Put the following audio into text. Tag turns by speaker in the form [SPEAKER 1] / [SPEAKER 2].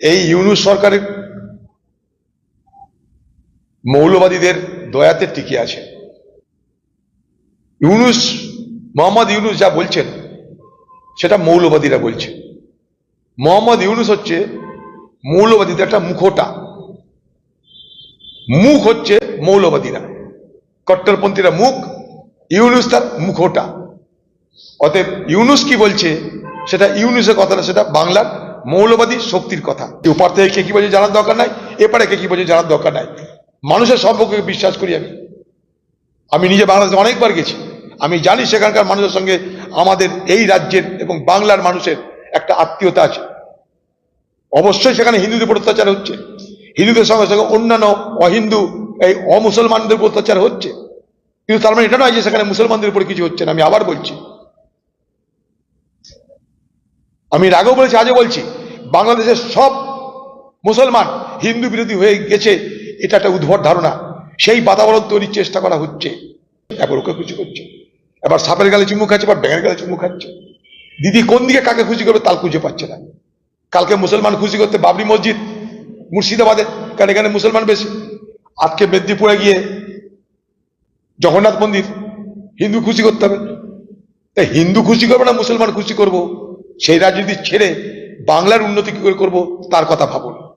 [SPEAKER 1] এই ইউনুস সরকারের মৌলবাদীদের দয়াতে টিকে আছে। ইউনুস, মোহাম্মদ ইউনুস যা বলছেন, সেটা মৌলবাদীরা বলছে। মোহাম্মদ ইউনুস হচ্ছে মৌলবাদীদের একটা মুখোটা। মুখ হচ্ছে মৌলবাদীরা। কট্টরপন্থীরা মুখ, ইউনুস তার মুখোটা। অতএব ইউনুস কি বলছে, সেটা ইউনুসের কথা না সেটা বাংলার মৌলবাদী শক্তির কথা। ওপার থেকে কে কি বলছে জানার দরকার নাই, এপারে কে কি বলছে জানার দরকার নাই। মানুষের সম্পর্কে বিশ্বাস করি আমি। আমি নিজে বাংলাদেশে অনেকবার গেছি। আমি জানি সেখানকার মানুষের সঙ্গে আমাদের এই রাজ্যের এবং বাংলার মানুষের একটা আত্মীয়তা আছে। অবশ্যই সেখানে হিন্দুদের উপর অত্যাচার হচ্ছে। হিন্দুদের সঙ্গে সঙ্গে অন্যান্য অহিন্দু, এই অমুসলমানদের উপর অত্যাচার হচ্ছে। কিন্তু তার মানে এটা নয় যে সেখানে মুসলমানদের উপর কিছু হচ্ছে না। আমি আবার বলছি আমি এর আগেও বলেছি, আজও বলছি, বাংলাদেশের সব মুসলমান হিন্দু বিরোধী হয়ে গেছে, এটা একটা উদ্ভট ধারণা। সেই বাতাবরণ তৈরির চেষ্টা করা হচ্ছে। এবার ওকে খুশি করছে। এবার সাপের গালে চুমু খাচ্ছে, এবার ব্যাঙের গালে চুমু খাচ্ছে। দিদি কোন দিকে কাকে খুশি করবে তাল খুঁজে পাচ্ছে না। কালকে মুসলমান খুশি করতে বাবরি মসজিদ মুর্শিদাবাদে, কারণ এখানে মুসলমান বেশি। আজকে মেদিনীপুরে গিয়ে জগন্নাথ মন্দির, হিন্দু খুশি করতে হবে। তাই হিন্দু খুশি করবে না মুসলমান খুশি করব? সেই যদি ছেড়ে বাংলার উন্নতি কি করে করব? তার কথা ভাবুন।